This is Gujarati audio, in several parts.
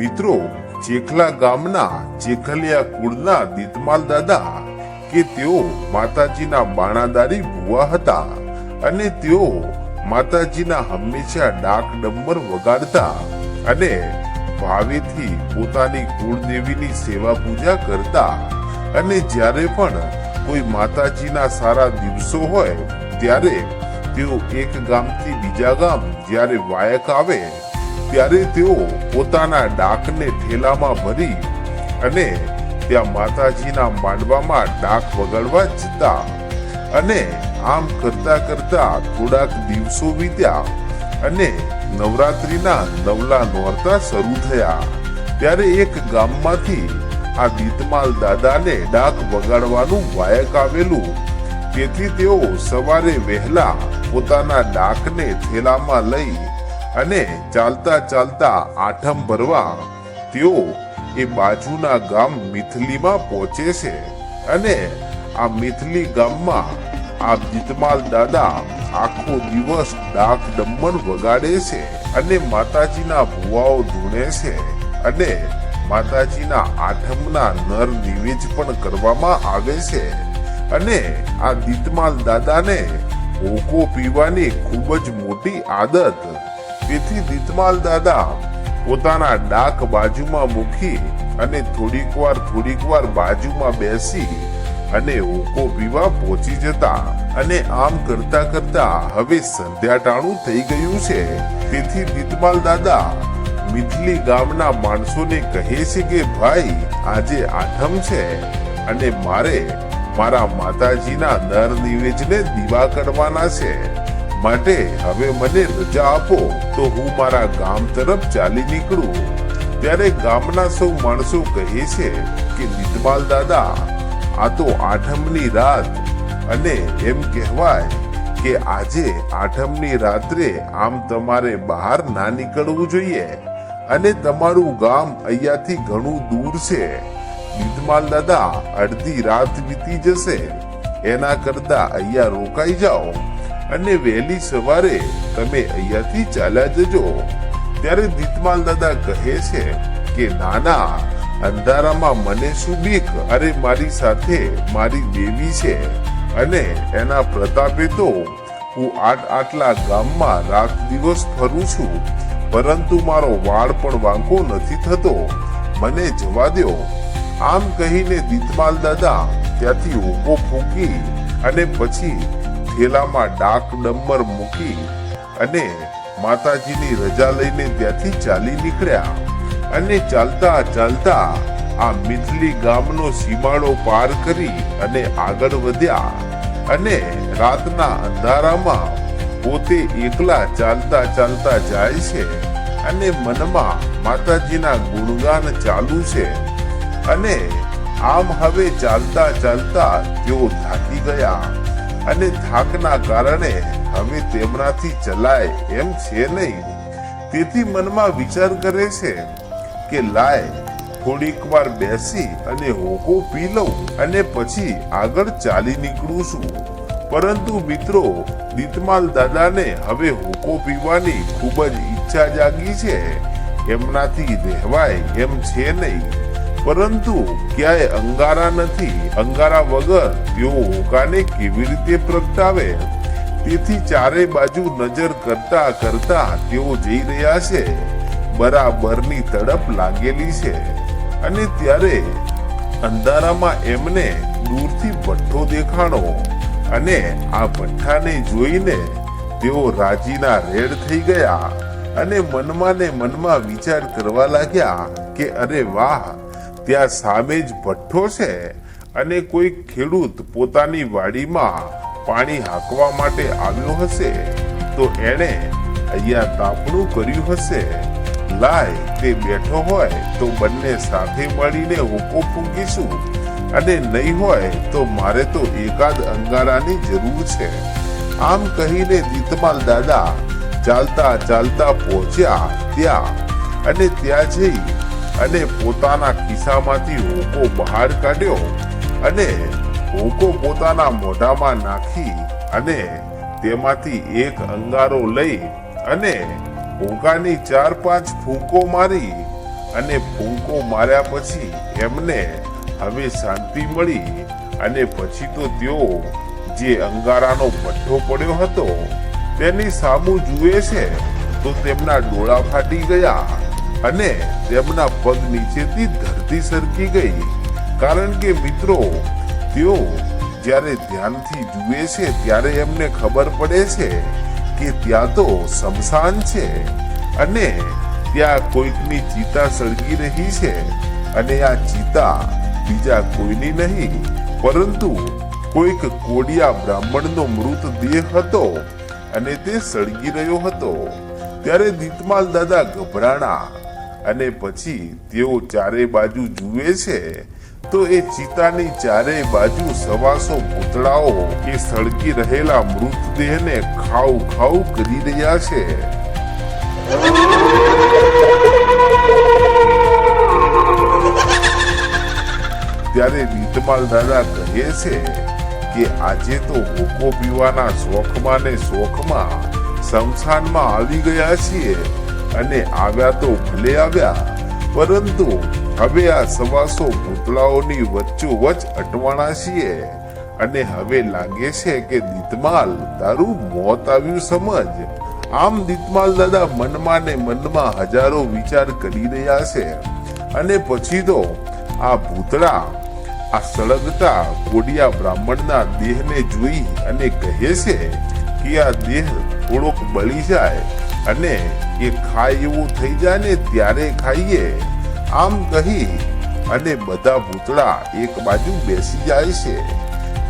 મિત્રો, ચેખલા ગામના ચેખલિયા કુળના દીતમાલ દાદા કે તેઓ માતાજીના બાણાદારી ભુવા હતા અને તેઓ માતાજીના હંમેશા ડાક ડંબર વગાડતા અને ભાવેથી પોતાની કુળદેવીની સેવા પૂજા કરતા. અને જ્યારે પણ કોઈ માતાજીના સારા દિવસો હોય, ત્યારે તેઓ એક ગામથી બીજા ગામ જ્યારે વાયક આવે ત્યારે તેઓ પોતાના ડાકને ઠેલામાં ભરી અને ત્યાં માતાજીના માંડવામાં ડાક વગાડવા જતા અને આમ કરતા કરતા થોડાક દિવસો વીત્યા અને નવરાત્રીના નવલા નોરતા શરૂ થયા. ત્યારે એક ગામમાંથી આ દીતમાલ દાદાને ડાક વગાડવાનું વાયક આવેલું. તેથી તેઓ સવારે વહેલા પોતાના ડાકને થેલામાં લઈ અને ચાલતા ચાલતા આઠમ ભરવા તેઓ એ બાજુના ગામ મિથલીમાં પહોંચે છે. અને આ મિથલી ગામમાં આ જીતમાલ દાદા આખો દિવસ ડાક ડમ્મન વગાડે છે અને માતાજીના ભુવાઓ ધૂણે છે. અને માતાજીના આઠમના નર નિવેજ પણ કરવામાં આવે છે. અને આ દીતમાલ દાદાને હોકો પીવાની ખૂબ જ મોટી આદત તેથી દીતમાલ દાદા પોતાના ડાક બાજુમાં મૂકી અને થોડીક વાર થોડીક વાર બાજુમાં બેસી અને ઓકો પીવા પહોંચી જતા અને આમ કરતા કરતા હવે સંધ્યાટાણું થઈ ગયું છે. તેથી દીતમાલ દાદા મિથલી ગામના માણસોને કહે છે કે, ભાઈ, આજે આઠમ છે અને મારે મારા માતાજીના નર નિવેજને દીવા કરવાના છે. માટે હવે મને રજા આપો તો હું મારા ગામ તરફ ચાલી નીકળું. ત્યારે ગામના સૌ માણસો કહે છે કે નિતમાલ દાદા, આ તો આઠમની રાત. અને એમ કહેવાય કે, આજે આઠમની રાત્રે આમ તમારે બહાર ના નીકળવું જોઈએ અને તમારું ગામ અહીંયાથી ઘણું દૂર છે. નિતમાલ દાદા, અડધી રાત વીતી જશે. એના કરતા અહીંયા રોકાઈ જાઓ. અને વહેલી સવારે તમે અહીંયાથી ચાલ્યા જજો. ત્યારે દીતમાલ દાદા કહે છે કે, નાના, અંધારામાં મને શું બીક અરે મારી સાથે મારી દેવી છે અને એના પ્રતાપે તો હું આટ આટલા ગામમાં રાત દિવસ ફરું છું. પરંતુ મારો વાળ પણ વાંકો નથી થતો. મને જવા દ્યો. આમ કહીને દીતમાલ દાદા ત્યાંથી ઊભો ફૂંકી અને પછી થેલામાં ડાક ડમ્બર મૂકી અને માતાજીની રજા લઈને ત્યાંથી ચાલી નીકળ્યા. અને ચાલતા ચાલતા આ મિથલી ગામનો સીમાડો પાર કરી અને આગળ વધ્યા. અને રાતના અંધારામાં પોતે એકલા ચાલતા ચાલતા જાય છે અને મનમાં માતાજીના ગુણગાન ચાલુ છે. અને આમ હવે ચાલતા ચાલતા તેઓ થાકી ગયા. અને થાકના કારણે હવે તેમનાથી ચલાય એમ છે નહીં. તેથી મનમાં વિચાર કરે છે કે લાય, થોડીક વાર બેસી અને હોકો પી લઉં અને પછી આગળ ચાલી નીકળું છું. પરંતુ મિત્રો, દીતમાલ દાદાને હવે હોકો પીવાની ખૂબ જ ઈચ્છા જાગી છે. એમનાથી રહેવાય એમ છે નહીં. પરંતુ ક્યાંય અંગારા નથી, અંગારા વગર તેઓ હોકાને કેવી રીતે પ્રગટાવે? તેથી ચારે બાજુ નજર કરતા કરતા તેઓ જઈ રહ્યા છે. બરાબરની તડપ લાગેલી છે. અને ત્યારે અંધારામાં એમને દૂરથી ભઠ્ઠો દેખાણો અને આ ભઠ્ઠાને જોઈને તેઓ રાજીના રેડ થઈ ગયા અને મનમાં ને મનમાં વિચાર કરવા લાગ્યા કે અરે વાહ ત્યાં સામે જ ભઠ્ઠો છે અને કોઈ ખેડૂત પોતાની વાડીમાં પાણી હાંકવા માટે આવ્યો હશે, તો એણે અહીંયા તાપણું કર્યું હશે. લાય તે બેઠો હોય તો બંને સાથે મળીને હોકો ફૂંકીશું અને નહીં હોય તો મારે તો એકાદ અંગારાની જરૂર છે. આમ કહીને દીતમાલ દાદા ચાલતા ચાલતા પહોંચ્યા ત્યાં અને ત્યાં જઈ અને પોતાના ખિસ્સામાંથી હોકો બહાર કાઢ્યો અને હોકો પોતાના મોઢામાં નાખી અને તેમાંથી એક અંગારો લઈ અને હોકાની ચાર પાંચ ફૂંકો મારી અને ફૂંકો માર્યા પછી એમને હવે શાંતિ મળી અને પછી તો તેઓ જે અંગારાનો ભઠ્ઠો પડ્યો હતો તેની સામું જુએ છે તો તેમના ડોળા ફાટી ગયા. અને તેમના પગ નીચેથી ધરતી સરકી ગઈ. કારણ કે મિત્રો, તેઓ જ્યારે ધ્યાનથી જુએ છે, ત્યારે એમને ખબર પડે છે કે ત્યાં તો શમશાન છે અને ત્યાં કોઈકની ચિતા સળગી રહી છે અને આ ચિતા બીજા કોઈની નહીં, પરંતુ કોઈક કોડિયા બ્રાહ્મણનો મૃતદેહ હતો અને તે સળગી રહ્યો હતો. ત્યારે દીતમાલ દાદા ગભરાણા અને પછી તેઓ ચારે બાજુ જુએ છે, તો એ ચિતાની ચારે બાજુ સવાસો પૂતળાઓ કે સળગી રહેલા મૃતદેહને ખાવ ખાવ કરી રહ્યા છે. ત્યારે રીતમાલ દાદા કહે છે કે આજે તો હોકો પીવાના શોખમાં ને શોખમાં શમશાનમાં આવી ગયા છીએ. અને આવ્યા તો ભલે આવ્યા, પરંતુ હવે આ સવાસો પૂતળાઓની વચ્ચોવચ અટવાણા છીએ. અને હવે લાગે છે કે દીતમાલ તારું મોત આવ્યું સમજ. આમ દીતમાલ દાદા મનમાં ને મનમાં હજારો વિચાર કરી રહ્યા છે. અને પછી તો આ ભૂતળા, આ સળગતા કોડિયા બ્રાહ્મણના દેહને જોઈ અને કહે છે કે આ દેહ થોડોક બળી જાય. અને એ ખાય એવું થઈ જાય ને ત્યારે ખાઈએ. આમ કહી અને બધા ભૂતળા એક બાજુ બેસી જાય છે.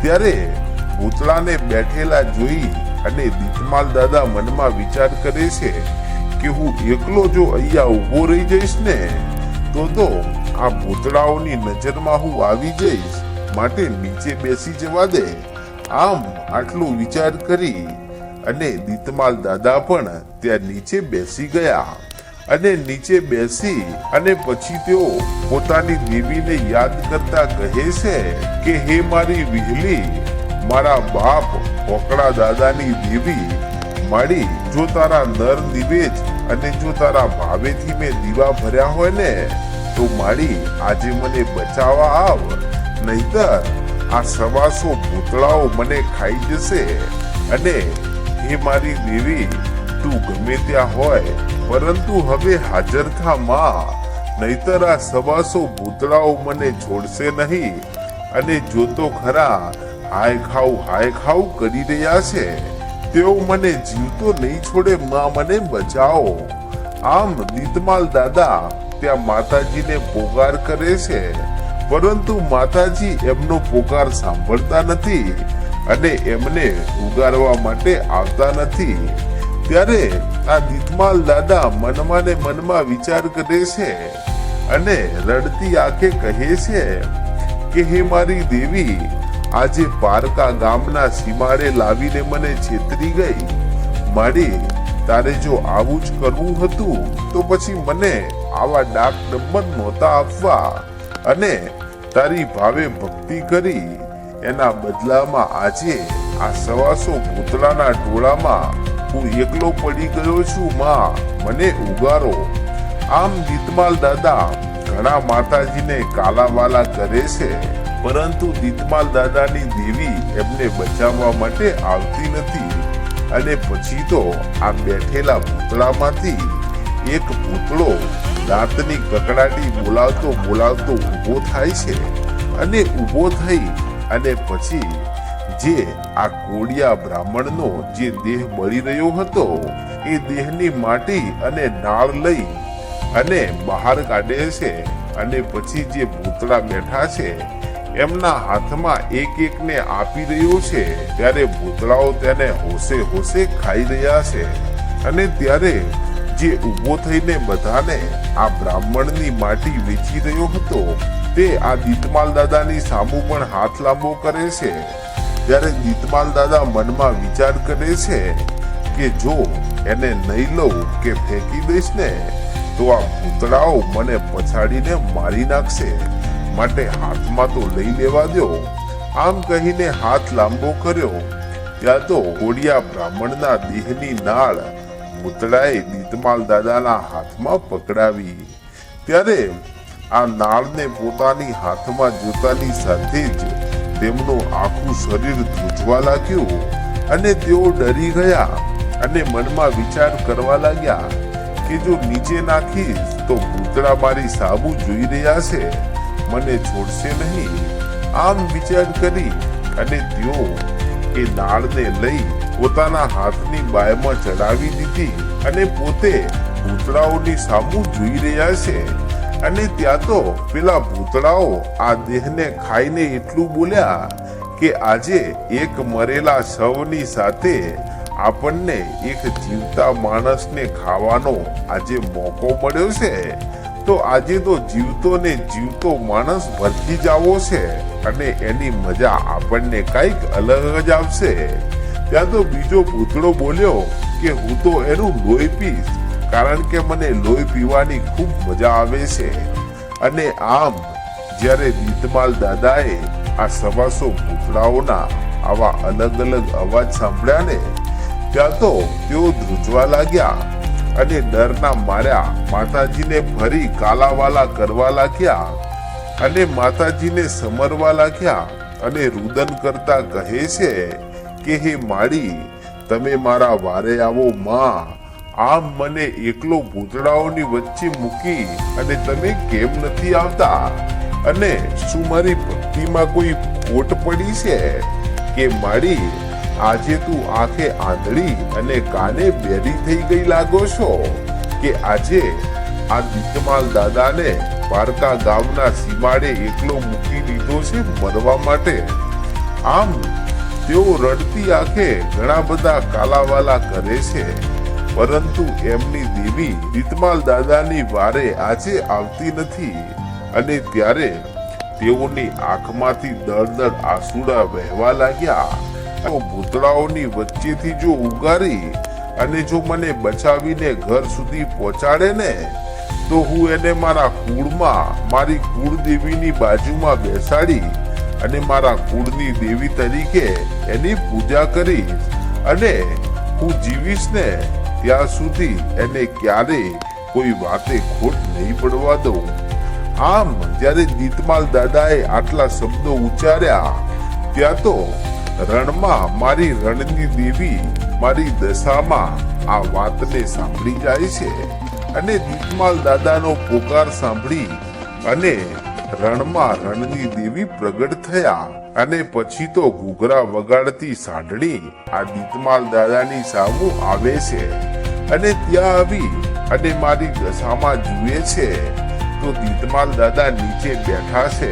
ત્યારે ભૂતળાને બેઠેલા જોઈ અને દીપમાલ દાદા મનમાં વિચાર કરે છે કે હું એકલો જો અહીંયા ઊભો રહી જઈશ ને, તો તો આ ભૂતળાઓની નજરમાં હું આવી જઈશ, માટે નીચે બેસી જવા દે. આમ આટલું વિચાર કરી અને દીતમાલ દાદા પણ ત્યાં નીચે બેસી ગયા. અને નીચે બેસી અને પછી તેઓ પોતાની દેવીને યાદ કરતા કહે છે કે, હે મારી વિહલી, મારા બાપ ઓકળા દાદાની દેવી મારી, જો તારા નર દિવેજ અને જો તારા ભાવેથી મેં દીવા ભર્યા હોય ને, તો મારી આજે મને બચાવવા આવ. નહીતર આ સવાસો ભૂતળાઓ મને ખાઈ જશે અને હે મારી દેવી તું ગમે ત્યાં હોય, પરંતુ હવે હાજર થા માં. નહીતર આ સવાસો ભૂતળાઓ મને છોડશે નહીં. અને જોતો ખરા હાય ખાવ હાય ખાવ કરી રહ્યા છે. તેઓ મને જીવતો નહીં છોડે, માં મને બચાવો. આમ દીતમાલ દાદા ત્યાં માતાજીને પોકાર કરે છે. પરંતુ માતાજી એમનો પોકાર સાંભળતા નથી. અને એમને ઉગારવા માટે આવતા નથી. ત્યારે આ દીતમાલ દાદા મનમાં ને મનમાં વિચાર કરે છે અને રડતી આંખે કહે છે કે, હે મારી દેવી, આજે પારકા ગામના સીમાડે લાવીને મને છેતરી ગઈ. મારી તારે જો આવું જ કરવું હતું, તો પછી મને આવા ડાક નંબર નહોતા આપવા. અને તારી ભાવે ભક્તિ કરી. એના બદલામાં આજે આ સવાસો ભૂતળાના ટોળામાં હું એકલો પડી ગયો છું, માં. મને ઉગારો. આમ દીતમાલ દાદા ઘણા માતાજીને કાલાવાલા કરે છે. પરંતુ દીતમાલ દાદાની દેવી એમને બચાવવા માટે આવતી નથી. અને પછી તો આ બેઠેલા પૂતળામાંથી એક પૂતળો દાંતની કકડાટી બોલાવતો બોલાવતો ઊભો થાય છે. અને ઊભો થઈ અને પછી જે આ કોડિયા બ્રાહ્મણનો જે દેહ બળી રહ્યો હતો, એ દેહની માટી અને નાળ લઈ અને બહાર કાઢે છે અને પછી જે ભૂતળા બેઠા છે, એમના હાથમાં એક એકને આપી રહ્યો છે, ત્યારે ભૂતળાઓ તેને હોશે હોશે ખાઈ રહ્યા છે. અને ત્યારે જે ઊભો થઈને બધાને આ બ્રાહ્મણની માટી વેચી રહ્યો હતો. તે આ દીતમાલ દાદાની સામુ પણ હાથ લાંબો કરે છે. ત્યારે દીતમાલ દાદા મનમાં વિચાર કરે છે કે જો એને નહીં લઉં કે ફેંકી દઈશ ને, તો આ ભૂતળાઓ મને પછાડીને મારી નાખશે. માટે હાથમાં તો લઈ લેવા દો. આમ કહીને હાથ લાંબો કર્યો. ત્યાં તો કોડિયા બ્રાહ્મણના દેહની નાળ ભૂતળાએ દીતમાલ દાદાના હાથમાં પકડાવી. ત્યારે આ નાળને પોતાની હાથમાં જોતાની સાથે જ તેમનું આખું શરીર ધ્રુજવા લાગ્યું અને તેઓ ડરી ગયા અને મનમાં વિચાર કરવા લાગ્યા કે જો નીચે નાખીશ તો પૂતળા મારી સાબુ જોઈ રહ્યા છે, મને છોડશે નહીં. આમ વિચાર કરી અને તેઓ એ નાળને લઈ પોતાના હાથની બાયમાં ચડાવી દીધી અને પોતે ભૂતળાઓની સામું જોઈ રહ્યા છે. અને ત્યાં તો પેલા ભૂતળાઓ આ દેહને ખાઈને એટલું બોલ્યા કે આજે એક મરેલા શવની સાથે આપણને એક જીવતા માણસને ખાવાનો આજે મોકો મળ્યો છે. તો આજે તો જીવતો ને જીવતો માણસ ભરતી જાવો છે અને એની મજા આપણને કંઈક અલગ જ આવશે. ત્યાં તો બીજો પૂતળો બોલ્યો કે હું તો એનું લોહી પીશ કારણ કે મને લોહી પીવાની ખૂબ મજા આવે છે. અને આમ, જ્યારે દીતમાલ દાદાએ આ સવાસો પૂતળાઓના આવા અલગ અલગ અવાજ સાંભળ્યા ને, ત્યાં તો તેઓ ધ્રુજવા લાગ્યા અને ડરના માર્યા, માતાજીને ફરી કાલાવાલા કરવા લાગ્યા અને માતાજીને સમરવા લાગ્યા અને રુદન કરતા કહે છે કે હે માળી, તમે મારા વારે આવો માં. આમ મને એકલો ભૂતડાઓની વચ્ચે મૂકી અને તમે કેમ નથી આવતા? અને શું મારી ભક્તિમાં કોઈ ખોટ પડી છે? કે માડી આજે તું આંખે આંધળી અને કાને બેરી થઈ ગઈ લાગો છો? કે આજે આ દીકમાલ દાદાને પારકા ગામના સીમાડે એકલો મૂકી દીધો છે મરવા માટે? આમ તેઓ રડતી આંખે ઘણા બધા કાલાવાલા કરે છે. પરંતુ એમની દેવી રીતમાલ દાદાની વારે આજે આવતી નથી અને ત્યારે તેઓની આંખમાંથી દળદળ આસુડા વહેવા લાગ્યા. ભૂતળાઓની વચ્ચેથી જો ઉગારી અને જો મને બચાવીને ઘર સુધી પહોંચાડે ને, તો હું એને મારા કુળમાં, મારી કુળદેવીની બાજુમાં બેસાડી અને મારા કુળની દેવી તરીકે એની પૂજા કરીશ અને હું જીવીશ ને ત્યાં સુધી એને ક્યારે કોઈ વાતે ખોટ નહીં પડવા દઉં. આમ જ્યારે દીતમાલ દાદાએ આટલા શબ્દો ઉચ્ચાર્યા, ત્યાં તો રણમાં મારી રણની દેવી મારી દશામાં આ વાતને સાંભળી જાય છે. અને દીતમાલ દાદાનો પોકાર સાંભળી અને રણમાં રણની દેવી પ્રગટ થયા અને પછી તો ઘૂઘરા વગાડતી સાંડણી આ દીતમાલ દાદાની સામુ આવે છે અને ત્યાં આવી અને મારી દશામાં જુએ છે. તો દીતમાલ દાદા નીચે બેઠા છે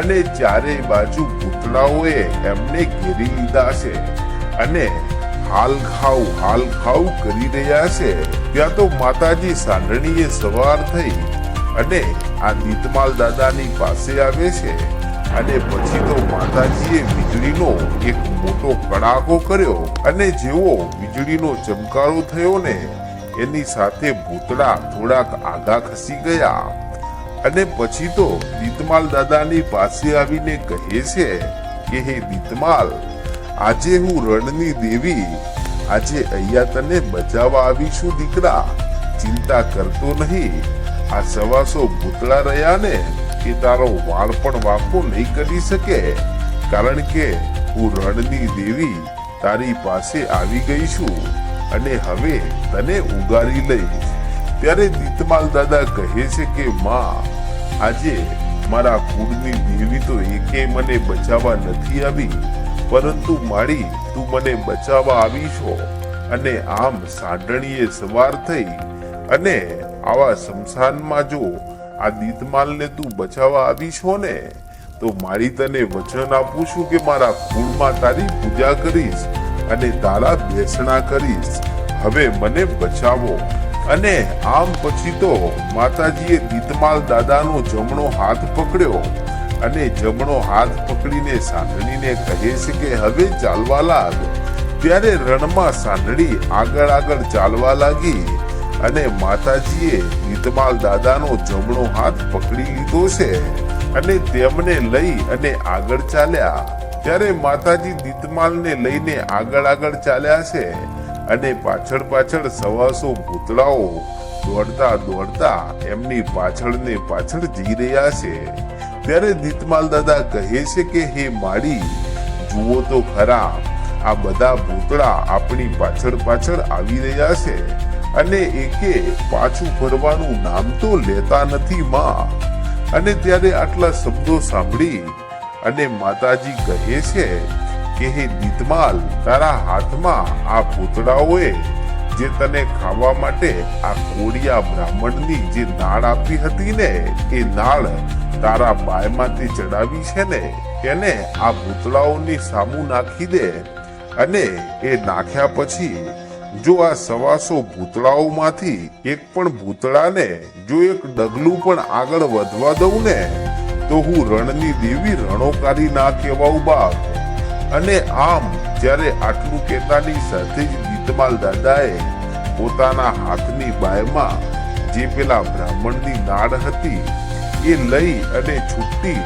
અને ચારે બાજુ પૂતળાઓએ એમને ઘેરી લીધા છે અને હાલ ખાવ હાલ ખાવ કરી રહ્યા છે. ત્યાં તો માતાજી સાંઢણીએ સવાર થઈ અને આ નીતમાલ દાદાની પાસે આવે છે અને પછી તો માતાજીએ વીજળીનો એક મોટો કડાકો કર્યો અને જેવો વીજળીનો ચમકારો થયો ને, એની સાથે ભૂતળા થોડાક આગા ખસી ગયા. અને પછી તો દીતમાલ દાદાની પાસે આવીને કહે છે કે, હે દીતમાલ આજે હું રણની દેવી, આજે અહીંયા તને બચાવવા આવી છું દીકરા. ચિંતા કરતો નહીં. આ સવાસો ભૂતળા રહ્યા ને કે તારો વાળ પણ વાંકો નહીં કરી શકે, કારણ કે હું રણની દેવી તારી પાસે આવી ગઈ છું અને હવે તને ઉગારી લઈશ. ત્યારે દીતમાલ દાદા કહે છે કે, માં, આજે મારા કુળની દેવી તો એકે મને બચાવવા નથી આવી, પરંતુ મારી તું મને બચાવવા આવી છો અને આમ સાંડણીએ સવાર થઈ અને આવા શમશાનમાં જો આ દીતમાલને તું બચાવવા આવી છો ને, તો મારી તને વચન આપું છું કે મારા કુળમાં તારી પૂજા કરીશ અને તારા બેસણા કરીશ. હવે મને બચાવો. અને આમ પછી તો માતાજીએ દીતમાલ દાદાનો જમણો હાથ પકડ્યો અને જમણો હાથ પકડીને સાંઢણીને કહે છે કે હવે ચાલવા લાગ. ત્યારે રણમાં સાંઢળી આગળ આગળ ચાલવા લાગી. અને માતાજીએ દીતમાલ દાદાનો જમણો હાથ પકડી લીધો છે અને તેમને લઈ અને આગળ ચાલ્યા. ત્યારે માતાજી દીતમાલને લઈને આગળ આગળ ચાલ્યા છે અને પાછળ પાછળ સવાસો ભૂતળાઓ દોડતા દોડતા એમની પાછળ ને પાછળ જઈ રહ્યા છે. ત્યારે દીતમાલ દાદા કહે છે કે, હે માડી જુઓ તો ખરા, આ બધા ભૂતળા આપણી પાછળ પાછળ આવી રહ્યા છે. અને એકે પાછું ફરવાનું નામ તો લેતા નથી માં. અને ત્યારે આટલા શબ્દો સાંભળી અને માતાજી કહે છે કે, હે દીતમાલ તારા હાથમાં આ ભૂતળાઓએ જે તને ખાવા માટે આ કોડિયા બ્રાહ્મણની જે નાળ આપી હતી ને, એ નાળ તારા બાયમાંથી ચડાવી છે ને, એને આ ભૂતળાઓની સામુ નાખી દે અને એ નાખ્યા પછી જો આ સવાસો ભૂતળાઓમાંથી એક પણ ભૂતળાને, જો એક ડગલું પણ આગળ વધવા દઉં ને તો હું રણની દેવી રણોકારી ના કહેવાઉં બાપ. અને આમ જ્યારે આટલું કહેતાની સાથે જ દીતમાલ દાદાએ પોતાના હાથની બાયમાં જે પેલા બ્રાહ્મણની નાળ હતી, એ લઈ અને છૂટી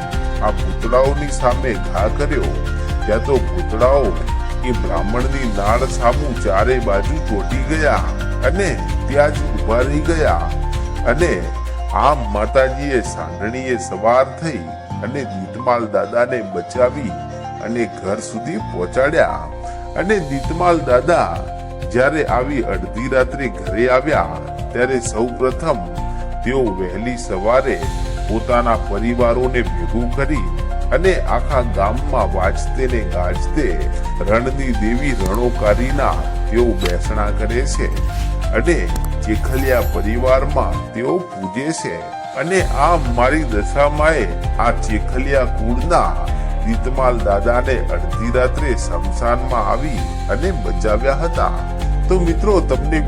આ ભૂતળાઓની સામે ઘા કર્યો. ત્યાં તો ભૂતળાઓ એ બ્રાહ્મણની નાળ સામુ ચારે બાજુ ચોટી ગયા અને ત્યાં જ ઊભા રહી ગયા. અને આમ માતાજીએ સાંઢણીએ સવાર થઈ અને દીતમાલ દાદાને બચાવી અને ઘર સુધી પહોંચાડ્યા. અને દીતમાલ દાદા જ્યારે આવી અડધી રાત્રે ઘરે આવ્યા, ત્યારે સૌપ્રથમ તેઓ વહેલી સવારે પોતાના પરિવારોને ભેગું કરી અને આખા ગામમાં વાજતે ને ગાજતે રણની દેવી રણોકારીના તેઓ બેસણા કરે છે અને ચીખલિયા પરિવારમાં તેઓ પૂજે છે. અને આ મારી દશામાએ આ ચીખલિયા કુળના દીતમાલ દાદાને અડધી રાત્રે શમશાનમાં આવી અને બચાવ્યા હતા. તો મિત્રો, તમને